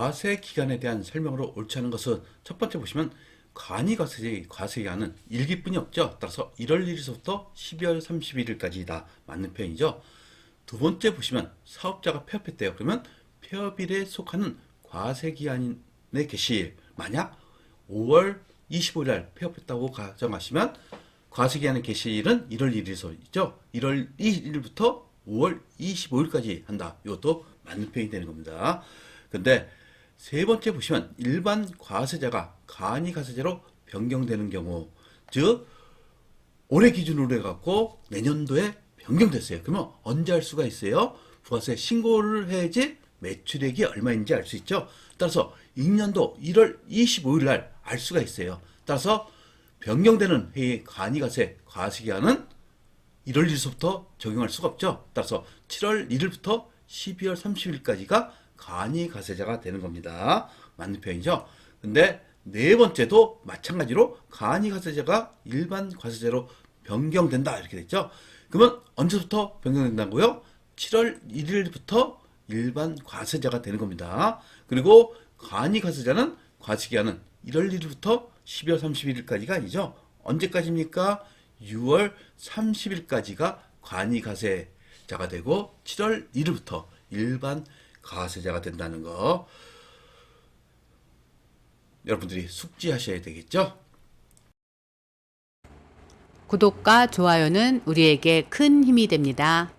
과세 기간에 대한 설명으로 옳지 않은 것은 첫 번째 보시면 간이 과세, 과세 기간은 일기뿐이 없죠. 따라서 1월 1일부터 12월 31일까지다. 맞는 표현이죠. 두 번째 보시면 사업자가 폐업했대요. 그러면 폐업일에 속하는 과세 기간의 개시일 만약 5월 25일 날 폐업했다고 가정하시면 과세 기간의 개시일은 1월 1일서있죠. 1월 1일부터 5월 25일까지 한다. 이것도 맞는 표현이 되는 겁니다. 근데 세 번째 보시면 일반 과세자가 간이 과세자로 변경되는 경우 즉 올해 기준으로 해갖고 내년도에 변경됐어요. 그러면 언제 할 수가 있어요? 부가세 신고를 해야지 매출액이 얼마인지 알 수 있죠. 따라서 2년도 1월 25일 날 알 수가 있어요. 따라서 변경되는 회의 간이가세 과세기한은 1월 1일부터 적용할 수가 없죠. 따라서 7월 1일부터 12월 30일까지가 간이 가세자가 되는 겁니다. 맞는 표현이죠. 근데 네 번째도 마찬가지로 간이 가세자가 일반 과세자로 변경된다 이렇게 됐죠. 그러면 언제부터 변경된다고요? 7월 1일부터 일반 과세자가 되는 겁니다. 그리고 간이가세자는 과세기한은 1월 1일부터 12월 31일까지가 아니죠. 언제까지입니까? 6월 30일까지가 관이가세자가 되고 7월 1일부터 일반 가세자가 된다는 거 여러분들이 숙지하셔야 되겠죠? 구독과 좋아요는 우리에게 큰 힘이 됩니다.